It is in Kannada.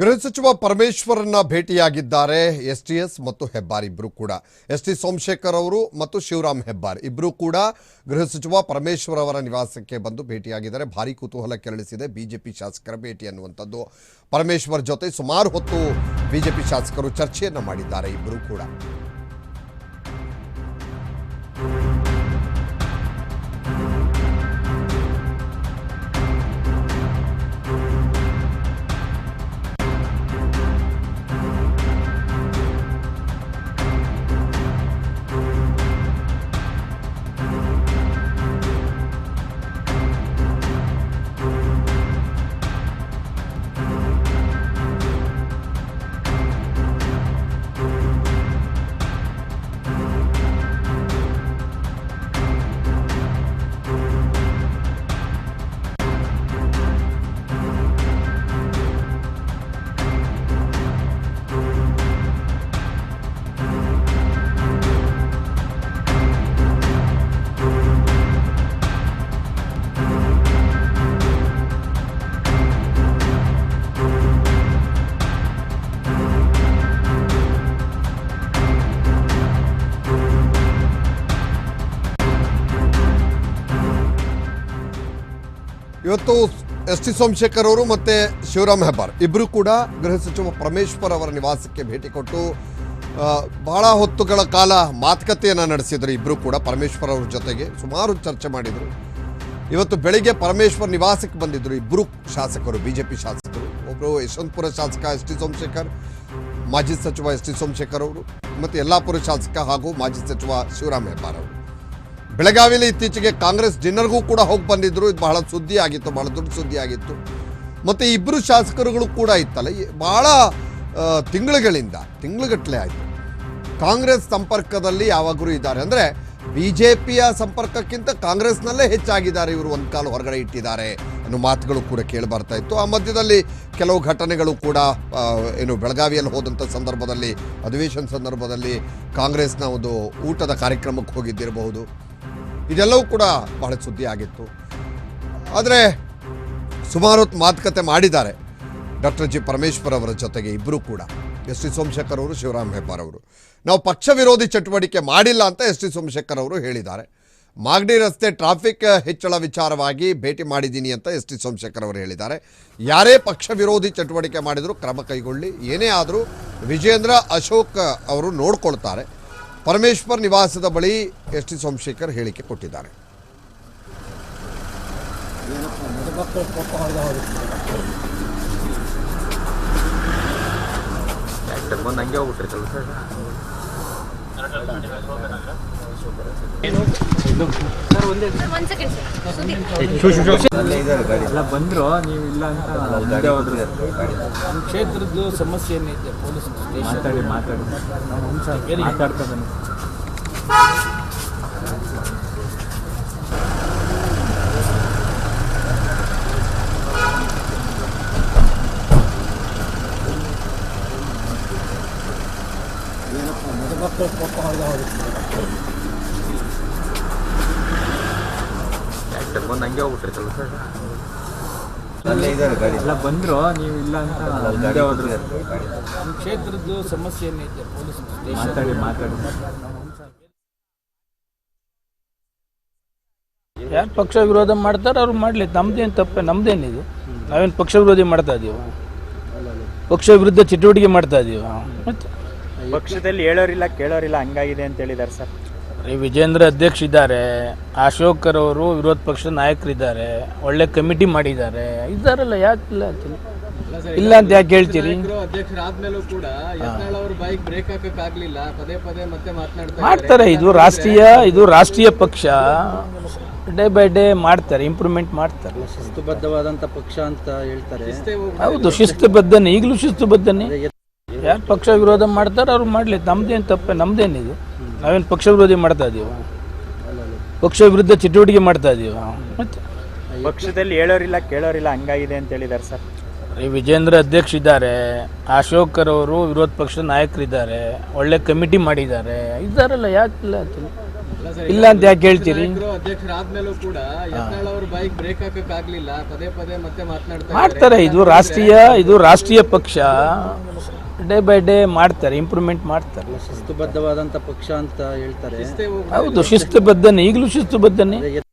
ಗೃಹ ಸಚಿವ ಪರಮೇಶ್ವರನ್ನ ಭೇಟಿಯಾಗಿದ್ದಾರೆ. ಎಸ್ ಟಿ ಎಸ್ ಮತ್ತು ಹೆಬ್ಬಾರ್ ಇಬ್ಬರು ಕೂಡ. ಎಸ್ ಟಿ ಸೋಮಶೇಖರ್ ಅವರು ಮತ್ತು ಶಿವರಾಮ್ ಹೆಬ್ಬಾರ್ ಇಬ್ಬರು ಕೂಡ ಗೃಹ ಸಚಿವ ಪರಮೇಶ್ವರ್ ಅವರ ನಿವಾಸಕ್ಕೆ ಬಂದು ಭೇಟಿಯಾಗಿದ್ದಾರೆ. ಭಾರಿ ಕುತೂಹಲ ಕೆರಳಿಸಿದೆ. ಬಿಜೆಪಿ ಶಾಸಕರ ಭೇಟಿ ಅನ್ನುವಂಥದ್ದು. ಪರಮೇಶ್ವರ್ ಜೊತೆ ಸುಮಾರು ಹೊತ್ತು ಬಿಜೆಪಿ ಶಾಸಕರು ಚರ್ಚೆಯನ್ನು ಮಾಡಿದ್ದಾರೆ ಇಬ್ಬರು ಕೂಡ. ಇವತ್ತು ಎಸ್ ಟಿ ಸೋಮಶೇಖರ್ ಅವರು ಮತ್ತೆ ಶಿವರಾಮ್ ಹೆಬ್ಬಾರ್ ಇಬ್ಬರು ಕೂಡ ಗೃಹ ಸಚಿವ ಪರಮೇಶ್ವರ್ ಅವರ ನಿವಾಸಕ್ಕೆ ಭೇಟಿ ಕೊಟ್ಟು ಬಹಳ ಹೊತ್ತುಗಳ ಕಾಲ ಮಾತುಕತೆಯನ್ನು ನಡೆಸಿದರು. ಇಬ್ಬರು ಕೂಡ ಪರಮೇಶ್ವರ್ ಅವ್ರ ಜೊತೆಗೆ ಸುಮಾರು ಚರ್ಚೆ ಮಾಡಿದರು. ಇವತ್ತು ಬೆಳಿಗ್ಗೆ ಪರಮೇಶ್ವರ್ ನಿವಾಸಕ್ಕೆ ಬಂದಿದ್ದರು ಇಬ್ಬರು ಶಾಸಕರು, ಬಿಜೆಪಿ ಶಾಸಕರು ಒಬ್ಬರು ಯಶವಂತಪುರ ಶಾಸಕ ಎಸ್ ಟಿ ಸೋಮಶೇಖರ್, ಮಾಜಿ ಸಚಿವ ಎಸ್ ಟಿ ಸೋಮಶೇಖರ್ ಅವರು ಮತ್ತು ಯಲ್ಲಾಪುರ ಶಾಸಕ ಹಾಗೂ ಮಾಜಿ ಸಚಿವ ಶಿವರಾಮ್ ಹೆಬ್ಬಾರ್ ಅವರು. ಬೆಳಗಾವಿಯಲ್ಲಿ ಇತ್ತೀಚೆಗೆ ಕಾಂಗ್ರೆಸ್ ಡಿನ್ನರ್ಗೂ ಕೂಡ ಹೋಗಿ ಬಂದಿದ್ರು. ಇದು ಬಹಳ ಸುದ್ದಿ ಆಗಿತ್ತು, ಬಹಳ ದೊಡ್ಡ ಸುದ್ದಿ ಆಗಿತ್ತು. ಮತ್ತು ಇಬ್ಬರು ಶಾಸಕರುಗಳು ಕೂಡ ಇತ್ತಲ್ಲ. ಬಹಳ ತಿಂಗಳುಗಳಿಂದ, ತಿಂಗಳುಗಟ್ಟಲೆ ಆಯಿತು. ಕಾಂಗ್ರೆಸ್ ಸಂಪರ್ಕದಲ್ಲಿ ಯಾವಾಗಲೂ ಇದ್ದಾರೆ. ಅಂದರೆ ಬಿ ಜೆ ಪಿಯ ಸಂಪರ್ಕಕ್ಕಿಂತ ಕಾಂಗ್ರೆಸ್ನಲ್ಲೇ ಹೆಚ್ಚಾಗಿದ್ದಾರೆ ಇವರು ಒಂದು ಕಾಲು ಹೊರಗಡೆ ಇಟ್ಟಿದ್ದಾರೆ ಅನ್ನೋ ಮಾತುಗಳು ಕೂಡ ಕೇಳಿ ಬರ್ತಾ ಇತ್ತು. ಆ ಮಧ್ಯದಲ್ಲಿ ಕೆಲವು ಘಟನೆಗಳು ಕೂಡ ಏನು ಬೆಳಗಾವಿಯಲ್ಲಿ ಹೋದಂಥ ಸಂದರ್ಭದಲ್ಲಿ, ಅಧಿವೇಶನ ಸಂದರ್ಭದಲ್ಲಿ ಕಾಂಗ್ರೆಸ್ನ ಒಂದು ಊಟದ ಕಾರ್ಯಕ್ರಮಕ್ಕೆ ಹೋಗಿದ್ದಿರಬಹುದು. ಇದೆಲ್ಲವೂ ಕೂಡ ಬಹಳ ಸುದ್ದಿ ಆಗಿತ್ತು. ಆದರೆ ಸುಮಾರು ಹೊತ್ತು ಮಾತುಕತೆ ಮಾಡಿದ್ದಾರೆ ಡಾಕ್ಟರ್ ಜಿ ಪರಮೇಶ್ವರ್ ಅವರ ಜೊತೆಗೆ ಇಬ್ಬರೂ ಕೂಡ. ಎಸ್ ಟಿ ಸೋಮಶೇಖರ್ ಅವರು, ಶಿವರಾಮ್ ಹೆಬ್ಬಾರ್ ಅವರು. ನಾವು ಪಕ್ಷ ವಿರೋಧಿ ಚಟುವಟಿಕೆ ಮಾಡಿಲ್ಲ ಅಂತ ಎಸ್ ಟಿ ಸೋಮಶೇಖರ್ ಅವರು ಹೇಳಿದ್ದಾರೆ. ಮಾಗಡಿ ರಸ್ತೆ ಟ್ರಾಫಿಕ್ ಹೆಚ್ಚಳ ವಿಚಾರವಾಗಿ ಭೇಟಿ ಮಾಡಿದ್ದೀನಿ ಅಂತ ಎಸ್ ಟಿ ಸೋಮಶೇಖರ್ ಅವರು ಹೇಳಿದ್ದಾರೆ. ಯಾರೇ ಪಕ್ಷ ವಿರೋಧಿ ಚಟುವಟಿಕೆ ಮಾಡಿದರೂ ಕ್ರಮ ಕೈಗೊಳ್ಳಿ. ಏನೇ ಆದರೂ ವಿಜೇಂದ್ರ ಅಶೋಕ್ ಅವರು ನೋಡ್ಕೊಳ್ತಾರೆ. ಪರಮೇಶ್ವರ್ ನಿವಾಸದ ಬಳಿ ಎಸ್ ಟಿ ಸೋಮಶೇಖರ್ ಹೇಳಿಕೆ ಕೊಟ್ಟಿದ್ದಾರೆ. ಸರ್. ಎಲ್ಲ ಬಂದ್ರು ನೀವು ಇಲ್ಲ ಅಂತ ಮುಂದೆ ಹೋದ್ರು ಕ್ಷೇತ್ರದ್ದು ಸಮಸ್ಯೆ ಏನೈತೆ ಪೊಲೀಸ್ ಮಾತಾಡಿ ಮಾತಾಡಿ. ಮಾತಾಡ್ತಾ ಬನ್ನಿ ಬಂದ್ರು ನೀವು ಇಲ್ಲ ಅಂತ ಹೋದ್ರು ಕ್ಷೇತ್ರದ್ದು ಸಮಸ್ಯೆ ಏನೈತೆ ಪೊಲೀಸ್ ಮಾತಾಡಿ ಮಾತಾಡಿ ಯಾರು ಪಕ್ಷ ವಿರೋಧ ಮಾಡ್ತಾರೆ ಅವ್ರು ಮಾಡಲಿ. ನಮ್ದೇನು ತಪ್ಪೆ, ನಮ್ದೇನಿದು. ನಾವೇನು ಪಕ್ಷ ವಿರೋಧಿ ಮಾಡ್ತಾ ಇದೀವಿ? ಪಕ್ಷ ವಿರುದ್ಧ ಚಟುವಟಿಕೆ ಮಾಡ್ತಾ ಇದೀವ? ಮತ್ತೆ? ಪಕ್ಷದಲ್ಲಿ ಹೇಳೋರಿಲ್ಲ ಕೇಳೋರಿಲ್ಲ ಹಂಗಾಗಿದೆ ಅಂತ ಹೇಳಿದ್ದಾರೆ ಸರ್. ಈ ವಿಜೇಂದ್ರ ಅಧ್ಯಕ್ಷ ಇದ್ದಾರೆ ಅಶೋಕರ್ ಅವರು ವಿರೋಧ ಪಕ್ಷದ ನಾಯಕರಿದ್ದಾರೆ ಒಳ್ಳೆ ಕಮಿಟಿ ಮಾಡಿದ್ದಾರೆ ಇದ್ದಾರಲ್ಲ ಯಾಕೆ ಇಲ್ಲ ಅಂತ ಇಲ್ಲ ಅಂತ ಯಾಕೆ ಹೇಳ್ತೀರಿ? ಅಧ್ಯಕ್ಷರಾದ್ಮೇಲೂ ಕೂಡ ಯತ್ನಾಳ್ ಅವ್ರ ಬಾಯಿಗೆ ಬ್ರೇಕ್ ಹಾಕಕಾಗ್ಲಿಲ್ಲ. ಪದೇ ಪದೇ ಮತ್ತೆ ಮಾತನಾಡ್ತಾ ಮಾಡ್ತಾರೆ ಇದು ರಾಷ್ಟ್ರೀಯ ಇದು ರಾಷ್ಟ್ರೀಯ ಪಕ್ಷ. ಡೇ ಬೈ ಡೇ ಮಾಡ್ತಾರೆ ಇಂಪ್ರೂವ್ಮೆಂಟ್ ಮಾಡ್ತಾರೆ. ಶಿಸ್ತುಬದ್ಧವಾದಂತ ಪಕ್ಷ ಅಂತ ಹೇಳ್ತಾರೆ. ಹೌದು ಶಿಸ್ತುಬದ್ಧನೇ ಈಗಲೂ ಶಿಸ್ತುಬದ್ಧನೆ. ಯಾರು ಪಕ್ಷ ವಿರೋಧ ಮಾಡ್ತಾರೆ ಅವ್ರು ಮಾಡಲಿ. ನಮ್ದೇನು ತಪ್ಪೆ ನಮ್ದೇನಿದು ನಾವೇನು ಪಕ್ಷ ವಿರೋಧಿ ಮಾಡ್ತಾ ಇದೀವ? ಪಕ್ಷ ವಿರುದ್ಧ ಚಟುವಟಿಕೆ ಮಾಡ್ತಾ ಇದೀವ? ಮತ್ತೆ? ಪಕ್ಷದಲ್ಲಿ ಹೇಳೋರಿಲ್ಲ ಕೇಳೋರಿಲ್ಲ ಹಂಗಾಗಿದೆ ಅಂತ ಹೇಳಿದ್ದಾರೆ ಸರ್. ರೀ ವಿಜೇಂದ್ರ ಅಧ್ಯಕ್ಷ ಇದ್ದಾರೆ ಅಶೋಕರ್ ಅವರು ವಿರೋಧ ಪಕ್ಷದ ನಾಯಕರಿದ್ದಾರೆ ಒಳ್ಳೆ ಕಮಿಟಿ ಮಾಡಿದ್ದಾರೆ. ಇದ್ದಾರಲ್ಲ ಯಾಕೆ ಇಲ್ಲ ಅಂತ? ಇಲ್ಲ ಅಂತ ಯಾಕೆ ಹೇಳ್ತೀರಿ? ನಾಯಕರು ಅಧ್ಯಕ್ಷರಾದ್ಮೇಲೂ ಕೂಡ ಯತ್ನಾಳ್ ಅವ್ರ ಬಾಯಿಗೆ ಬ್ರೇಕ್ ಹಾಕಕ್ ಪದೇ ಪದೇ ಮತ್ತೆ ಮಾತನಾಡ್ತಾ ಮಾಡ್ತಾರೆ. ಇದು ರಾಷ್ಟ್ರೀಯ ಇದು ರಾಷ್ಟ್ರೀಯ ಪಕ್ಷ. ಡೇ ಬೈ ಡೇ ಮಾಡ್ತಾರೆ ಇಂಪ್ರೂವ್ಮೆಂಟ್ ಮಾಡ್ತಾರೆ. ಶಿಸ್ತುಬದ್ಧವಾದಂತ ಪಕ್ಷ ಅಂತ ಹೇಳ್ತಾರೆ. ಹೌದು ಶಿಸ್ತುಬದ್ಧನೇ ಈಗಲೂ ಶಿಸ್ತುಬದ್ಧನೆ.